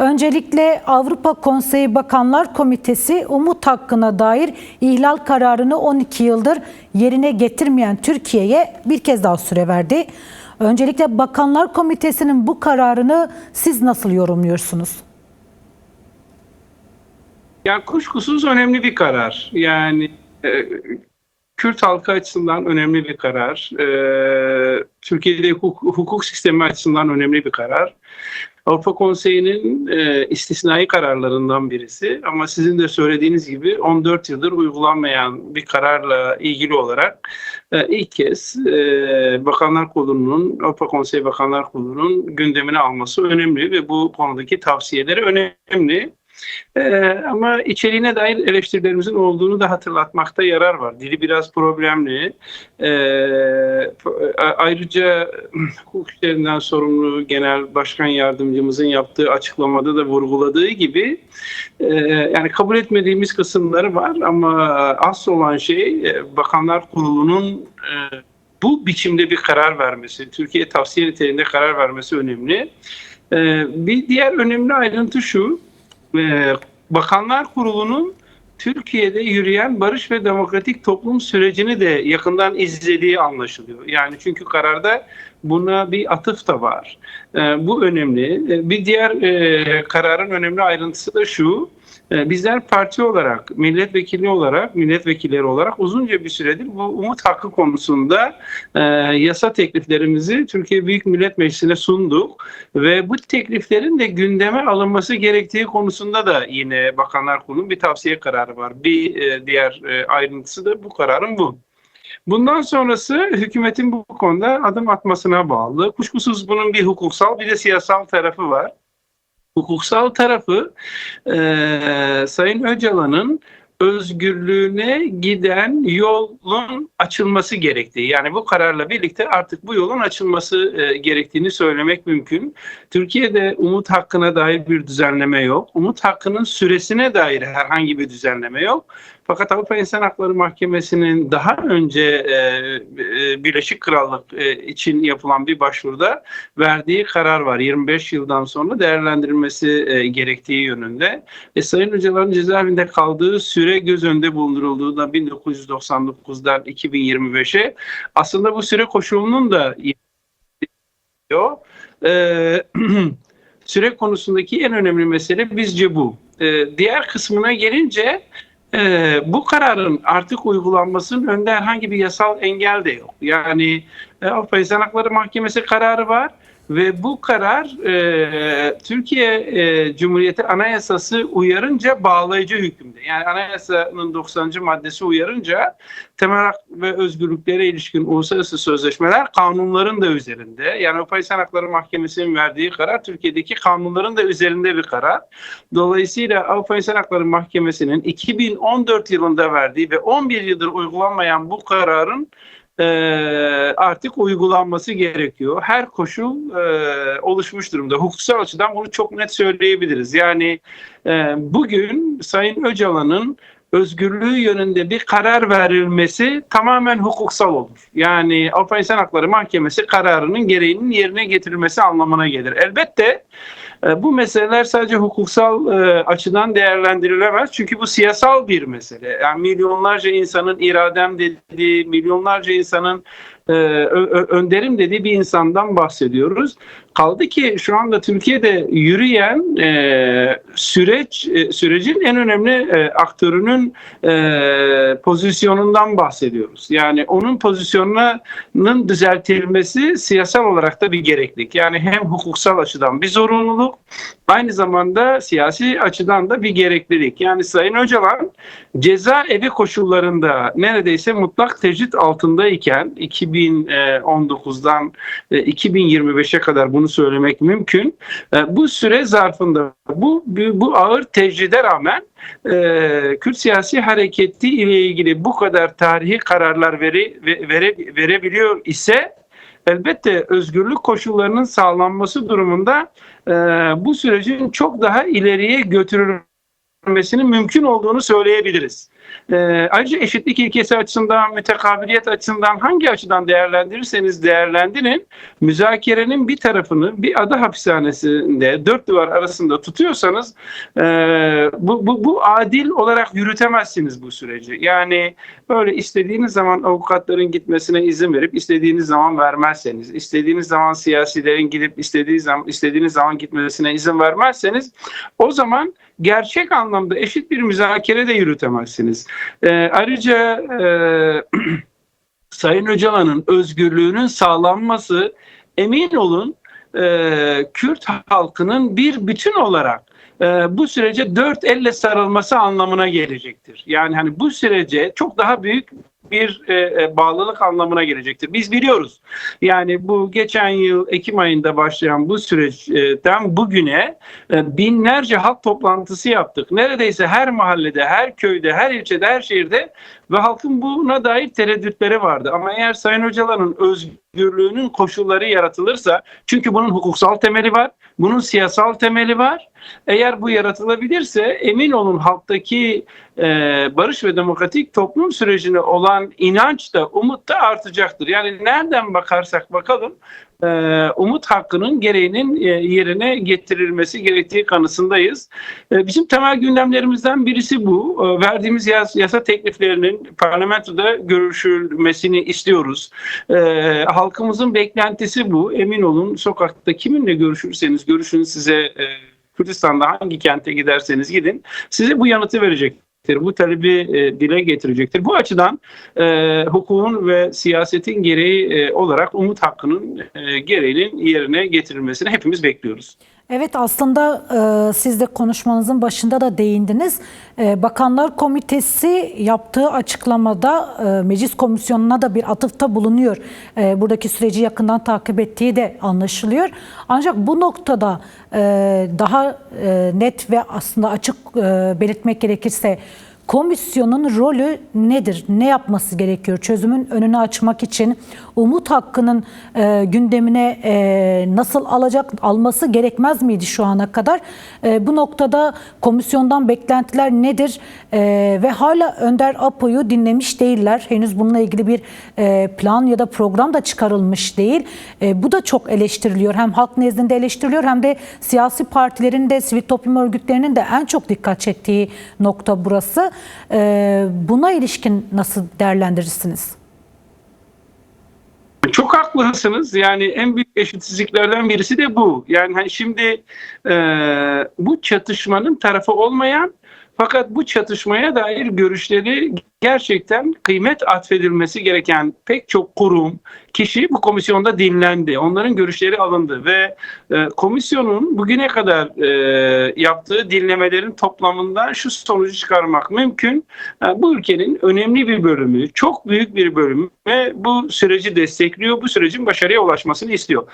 Öncelikle Avrupa Konseyi Bakanlar Komitesi umut hakkına dair ihlal kararını 12 yıldır yerine getirmeyen Türkiye'ye bir kez daha süre verdi. Öncelikle Bakanlar Komitesi'nin bu kararını siz nasıl yorumluyorsunuz? Ya kuşkusuz önemli bir karar. Yani e, Kürt halkı açısından önemli bir karar. E, Türkiye'de hukuk, hukuk sistemi açısından önemli bir karar. Avrupa Konseyi'nin e, istisnai kararlarından birisi ama sizin de söylediğiniz gibi 14 yıldır uygulanmayan bir kararla ilgili olarak e, ilk kez e, Bakanlar Kurulu'nun, Avrupa Konseyi Bakanlar Kurulu'nun gündemine alması önemli ve bu konudaki tavsiyeleri önemli. Ee, ama içeriğine dair eleştirilerimizin olduğunu da hatırlatmakta yarar var. Dili biraz problemli. A- ayrıca hukuk işlerinden sorumlu Genel Başkan Yardımcımızın yaptığı açıklamada da vurguladığı gibi e, yani kabul etmediğimiz kısımları var ama asıl olan şey e, Bakanlar Kurulu'nun e, bu biçimde bir karar vermesi, Türkiye tavsiye niteliğinde karar vermesi önemli. Ee, bir diğer önemli ayrıntı şu, e, Bakanlar Kurulu'nun Türkiye'de yürüyen barış ve demokratik toplum sürecini de yakından izlediği anlaşılıyor. Yani çünkü kararda buna bir atıf da var. E, bu önemli. E, bir diğer e, kararın önemli ayrıntısı da şu. E, Bizler parti olarak, milletvekili olarak, milletvekilleri olarak uzunca bir süredir bu umut hakkı konusunda e, yasa tekliflerimizi Türkiye Büyük Millet Meclisi'ne sunduk ve bu tekliflerin de gündeme alınması gerektiği konusunda da yine Bakanlar Kurulu'nun bir tavsiye kararı var. Bir e, diğer e, ayrıntısı da bu kararın bu. Bundan sonrası hükümetin bu konuda adım atmasına bağlı. Kuşkusuz bunun bir hukuksal bir de siyasal tarafı var. Hukuksal tarafı e, Sayın Öcalan'ın özgürlüğüne giden yolun açılması gerektiği. Yani bu kararla birlikte artık bu yolun açılması e, gerektiğini söylemek mümkün. Türkiye'de umut hakkına dair bir düzenleme yok. Umut hakkının süresine dair herhangi bir düzenleme yok. Fakat Avrupa İnsan Hakları Mahkemesi'nin daha önce e, e, Birleşik Krallık e, için yapılan bir başvuruda verdiği karar var. 25 yıldan sonra değerlendirilmesi e, gerektiği yönünde. E, Sayın Öcalan'ın cezaevinde kaldığı süre göz önünde bulundurulduğunda 1999'dan 2025'e aslında bu süre koşulunun da diyor. E, süre konusundaki en önemli mesele bizce bu. E, diğer kısmına gelince e, bu kararın artık uygulanmasının önünde herhangi bir yasal engel de yok. Yani e, Avrupa İnsan Hakları Mahkemesi kararı var ve bu karar e, Türkiye e, Cumhuriyeti Anayasası uyarınca bağlayıcı hükümde. Yani anayasanın 90. maddesi uyarınca temel hak ve özgürlüklere ilişkin uluslararası sözleşmeler kanunların da üzerinde. Yani Avrupa İnsan Hakları Mahkemesi'nin verdiği karar Türkiye'deki kanunların da üzerinde bir karar. Dolayısıyla Avrupa İnsan Hakları Mahkemesi'nin 2014 yılında verdiği ve 11 yıldır uygulanmayan bu kararın e, artık uygulanması gerekiyor. Her koşul e, oluşmuş durumda. Hukuksal açıdan bunu çok net söyleyebiliriz. Yani e, bugün Sayın Öcalan'ın özgürlüğü yönünde bir karar verilmesi tamamen hukuksal olur. Yani Avrupa İnsan Hakları Mahkemesi kararının gereğinin yerine getirilmesi anlamına gelir. Elbette bu meseleler sadece hukuksal e, açıdan değerlendirilemez. Çünkü bu siyasal bir mesele. Yani milyonlarca insanın iradem dediği, milyonlarca insanın e, önderim dediği bir insandan bahsediyoruz. Kaldı ki şu anda Türkiye'de yürüyen e, süreç e, sürecin en önemli e, aktörünün e, pozisyonundan bahsediyoruz. Yani onun pozisyonunun düzeltilmesi siyasal olarak da bir gereklilik. Yani hem hukuksal açıdan bir zorunluluk, aynı zamanda siyasi açıdan da bir gereklilik. Yani Sayın Öcalan cezaevi koşullarında neredeyse mutlak tecrit altındayken 2019'dan e, 2025'e kadar bunu söylemek mümkün. E, Bu süre zarfında bu bu ağır tecride rağmen e, Kürt siyasi hareketi ile ilgili bu kadar tarihi kararlar veri, ve- vere, verebiliyor ise elbette özgürlük koşullarının sağlanması durumunda bu sürecin çok daha ileriye götürülmesinin mümkün olduğunu söyleyebiliriz. E, ayrıca eşitlik ilkesi açısından, mütekabiliyet açısından hangi açıdan değerlendirirseniz değerlendirin, müzakerenin bir tarafını bir ada hapishanesinde dört duvar arasında tutuyorsanız e, bu, bu, bu adil olarak yürütemezsiniz bu süreci. Yani böyle istediğiniz zaman avukatların gitmesine izin verip istediğiniz zaman vermezseniz, istediğiniz zaman siyasilerin gidip istediği zaman istediğiniz zaman gitmesine izin vermezseniz o zaman gerçek anlamda eşit bir müzakere de yürütemezsiniz. Ee, ayrıca e, Sayın Öcalan'ın özgürlüğünün sağlanması emin olun e, Kürt halkının bir bütün olarak e, bu sürece dört elle sarılması anlamına gelecektir. Yani hani bu sürece çok daha büyük bir e, e, bağlılık anlamına gelecektir. Biz biliyoruz. Yani bu geçen yıl Ekim ayında başlayan bu süreçten bugüne e, binlerce halk toplantısı yaptık. Neredeyse her mahallede, her köyde, her ilçede, her şehirde ve halkın buna dair tereddütleri vardı. Ama eğer Sayın Öcalan'ın özgürlüğünün koşulları yaratılırsa, çünkü bunun hukuksal temeli var, bunun siyasal temeli var. Eğer bu yaratılabilirse emin olun halktaki e, barış ve demokratik toplum sürecine olan inanç da umut da artacaktır. Yani nereden bakarsak bakalım umut hakkının gereğinin e, yerine getirilmesi gerektiği kanısındayız. E, bizim temel gündemlerimizden birisi bu. E, verdiğimiz yas, yasa tekliflerinin parlamentoda görüşülmesini istiyoruz. Halkımızın beklentisi bu. Emin olun sokakta kiminle görüşürseniz görüşün size e, Kürdistan'da hangi kente giderseniz gidin size bu yanıtı verecektir. Bu talebi e, dile getirecektir. Bu açıdan e, hukukun ve siyasetin gereği e, olarak umut hakkının e, gereğinin yerine getirilmesini hepimiz bekliyoruz. Evet aslında e, siz de konuşmanızın başında da değindiniz. E, Bakanlar Komitesi yaptığı açıklamada e, meclis komisyonuna da bir atıfta bulunuyor. E, buradaki süreci yakından takip ettiği de anlaşılıyor. Ancak bu noktada e, daha e, net ve aslında açık e, belirtmek gerekirse Komisyonun rolü nedir? Ne yapması gerekiyor? Çözümün önünü açmak için umut hakkının e, gündemine e, nasıl alacak alması gerekmez miydi şu ana kadar? E, bu noktada komisyondan beklentiler nedir? E, ve hala Önder Apo'yu dinlemiş değiller. Henüz bununla ilgili bir e, plan ya da program da çıkarılmış değil. E, bu da çok eleştiriliyor. Hem halk nezdinde eleştiriliyor hem de siyasi partilerin de sivil toplum örgütlerinin de en çok dikkat çektiği nokta burası. Ee, buna ilişkin nasıl değerlendirirsiniz? Çok haklısınız. Yani en büyük eşitsizliklerden birisi de bu. Yani hani şimdi e, bu çatışmanın tarafı olmayan fakat bu çatışmaya dair görüşleri gerçekten kıymet atfedilmesi gereken pek çok kurum, kişi bu komisyonda dinlendi. Onların görüşleri alındı ve e, komisyonun bugüne kadar e, yaptığı dinlemelerin toplamından şu sonucu çıkarmak mümkün. E, bu ülkenin önemli bir bölümü, çok büyük bir bölümü ve bu süreci destekliyor, bu sürecin başarıya ulaşmasını istiyor.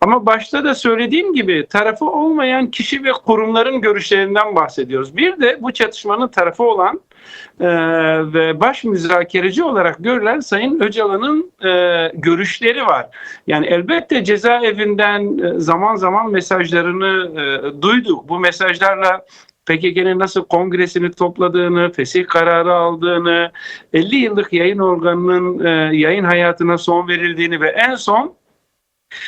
Ama başta da söylediğim gibi tarafı olmayan kişi ve kurumların görüşlerinden bahsediyoruz. Bir de bu çatışmanın tarafı olan e, ve baş müzakereci olarak görülen Sayın Öcalan'ın e, görüşleri var. Yani elbette cezaevinden e, zaman zaman mesajlarını e, duyduk. Bu mesajlarla PKK'nın nasıl kongresini topladığını, fesih kararı aldığını, 50 yıllık yayın organının e, yayın hayatına son verildiğini ve en son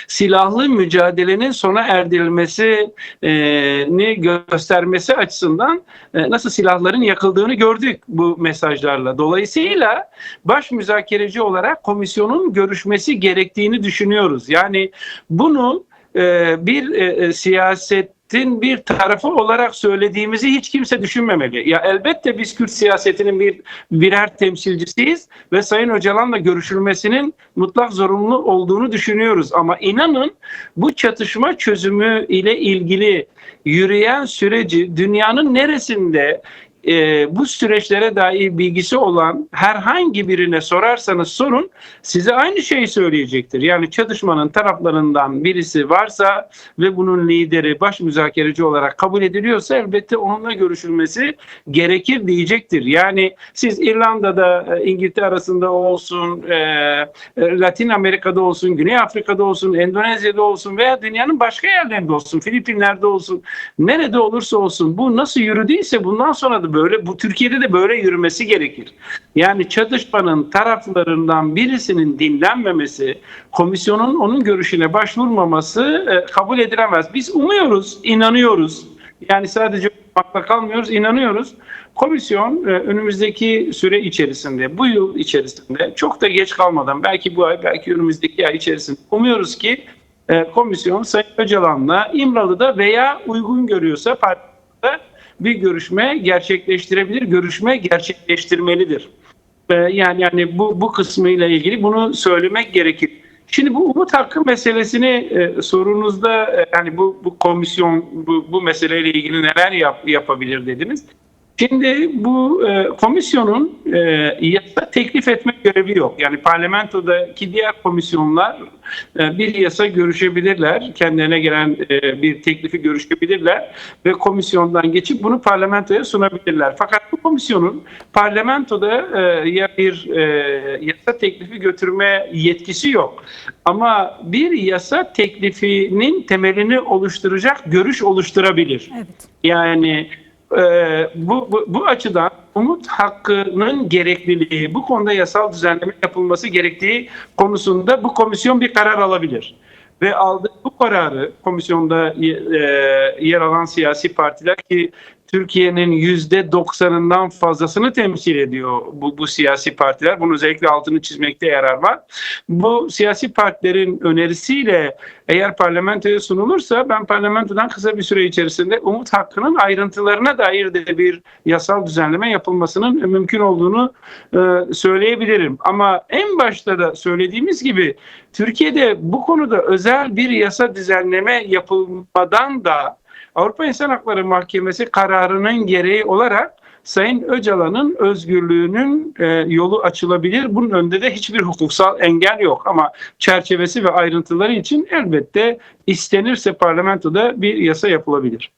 silahlı mücadelenin sona erdirilmesini göstermesi açısından e, nasıl silahların yakıldığını gördük bu mesajlarla. Dolayısıyla baş müzakereci olarak komisyonun görüşmesi gerektiğini düşünüyoruz. Yani bunu e, bir e, siyaset bir tarafı olarak söylediğimizi hiç kimse düşünmemeli. Ya elbette biz Kürt siyasetinin bir birer temsilcisiyiz ve Sayın Öcalan'la görüşülmesinin mutlak zorunlu olduğunu düşünüyoruz. Ama inanın bu çatışma çözümü ile ilgili yürüyen süreci dünyanın neresinde e, bu süreçlere dair bilgisi olan herhangi birine sorarsanız sorun size aynı şeyi söyleyecektir. Yani çatışmanın taraflarından birisi varsa ve bunun lideri baş müzakereci olarak kabul ediliyorsa elbette onunla görüşülmesi gerekir diyecektir. Yani siz İrlanda'da e, İngiltere arasında olsun, e, e, Latin Amerika'da olsun, Güney Afrika'da olsun, Endonezya'da olsun veya dünyanın başka yerlerinde olsun, Filipinler'de olsun, nerede olursa olsun bu nasıl yürüdüyse bundan sonra da böyle. Bu Türkiye'de de böyle yürümesi gerekir. Yani çatışmanın taraflarından birisinin dinlenmemesi, komisyonun onun görüşüne başvurmaması e, kabul edilemez. Biz umuyoruz, inanıyoruz. Yani sadece akla kalmıyoruz, inanıyoruz. Komisyon e, önümüzdeki süre içerisinde, bu yıl içerisinde çok da geç kalmadan, belki bu ay, belki önümüzdeki ay içerisinde umuyoruz ki e, komisyon Sayın Öcalan'la İmralı'da veya uygun görüyorsa partide bir görüşme gerçekleştirebilir, görüşme gerçekleştirmelidir. E, yani yani bu bu kısmıyla ilgili bunu söylemek gerekir. Şimdi bu umut hakkı meselesini e, sorunuzda e, yani bu bu komisyon bu, bu meseleyle ilgili neler yap, yapabilir dediniz. Şimdi bu e, komisyonun e, yasa teklif etme görevi yok. Yani parlamentodaki diğer komisyonlar e, bir yasa görüşebilirler. Kendilerine gelen e, bir teklifi görüşebilirler ve komisyondan geçip bunu parlamentoya sunabilirler. Fakat bu komisyonun parlamentoda e, ya bir e, yasa teklifi götürme yetkisi yok. Ama bir yasa teklifinin temelini oluşturacak görüş oluşturabilir. Evet. Yani e, bu, bu, bu açıdan umut hakkının gerekliliği, bu konuda yasal düzenleme yapılması gerektiği konusunda bu komisyon bir karar alabilir. Ve aldığı bu kararı komisyonda e, yer alan siyasi partiler ki Türkiye'nin yüzde doksanından fazlasını temsil ediyor bu, bu siyasi partiler. Bunun özellikle altını çizmekte yarar var. Bu siyasi partilerin önerisiyle eğer parlamentoya sunulursa ben parlamentodan kısa bir süre içerisinde umut hakkının ayrıntılarına dair de bir yasal düzenleme yapılmasının mümkün olduğunu e, söyleyebilirim. Ama en başta da söylediğimiz gibi Türkiye'de bu konuda özel bir yasa düzenleme yapılmadan da Avrupa İnsan Hakları Mahkemesi kararının gereği olarak Sayın Öcalan'ın özgürlüğünün e, yolu açılabilir. Bunun önünde de hiçbir hukuksal engel yok. Ama çerçevesi ve ayrıntıları için elbette istenirse parlamentoda bir yasa yapılabilir.